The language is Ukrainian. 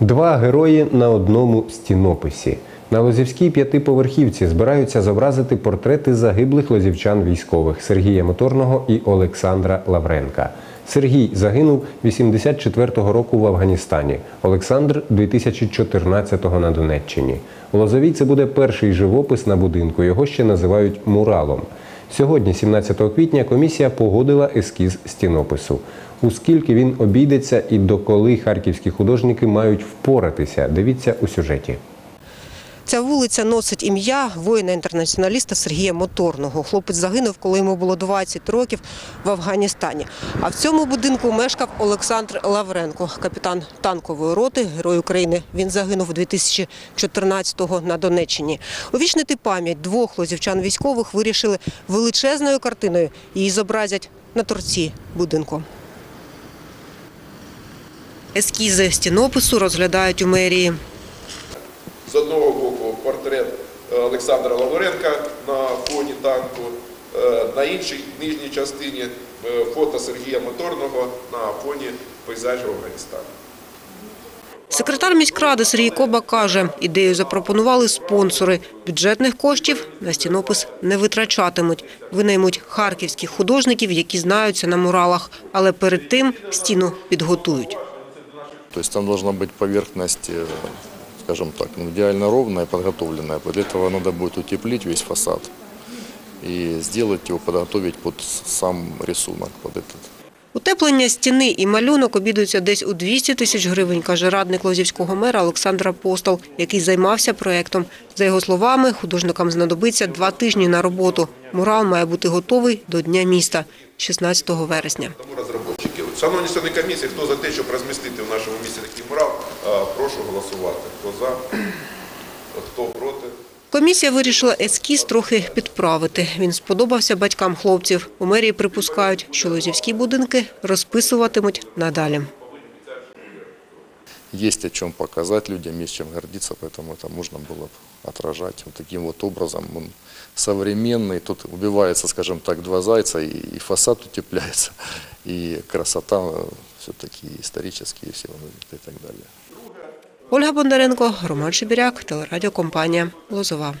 Два герої на одному стінописі. На Лозівській п'ятиповерхівці збираються зобразити портрети загиблих лозівчан військових Сергія Моторного і Олександра Лавренка. Сергій загинув 84-го року в Афганістані. Олександр 2014-го на Донеччині. У Лозовій це буде перший живопис на будинку. Його ще називають муралом. Сьогодні, 17 квітня, комісія погодила ескіз стінопису. У скільки він обійдеться і доколи харківські художники мають впоратися. Дивіться у сюжеті. Ця вулиця носить ім'я воїна-інтернаціоналіста Сергія Моторного. Хлопець загинув, коли йому було 20 років в Афганістані. А в цьому будинку мешкав Олександр Лавренко, капітан танкової роти, герой України. Він загинув 2014-го на Донеччині. Увічнити пам'ять двох лозівчан військових вирішили величезною картиною. Її зобразять на торці будинку. Ескізи стінопису розглядають у мерії. З одного боку портрет е, Олександра Лавренка на фоні танку, е, на іншій нижній частині е, фото Сергія Моторного на фоні пейзажу Афганістану. Секретар міськради Сергій Коба каже, ідею запропонували спонсори. Бюджетних коштів на стінопис не витрачатимуть. Винаймуть харківських художників, які знаються на муралах. Але перед тим стіну підготують. То есть там должна быть поверхность, э, скажем так, ну, идеально ровная, подготовленная. Для этого надо будет утеплить весь фасад и сделать его, подготовить под сам рисунок, под этот. Утеплення стіни і малюнок обідуються десь у 200 тисяч гривень, каже радник лозівського мера Олександр Апостол, який займався проєктом. За його словами, художникам знадобиться два тижні на роботу. Мурал має бути готовий до Дня міста, 16 вересня. Шановні члени комісії, хто за те, щоб розмістити в нашому місті такий мурал, прошу голосувати. Хто за, хто проти. Комісія вирішила ескіз трохи підправити. Він сподобався батькам хлопців. У мерії припускають, що лозівські будинки розписуватимуть надалі Есть о чем показать людям, есть чем гордиться, поэтому это можно было бы отражать вот таким вот образом. Он современный, тут убивается, скажем так, два зайца, и, и фасад утепляется, и красота все-таки исторические все и так далее. Ольга Бондаренко, Роман Шебіряк, телерадіокомпанія «Лозова».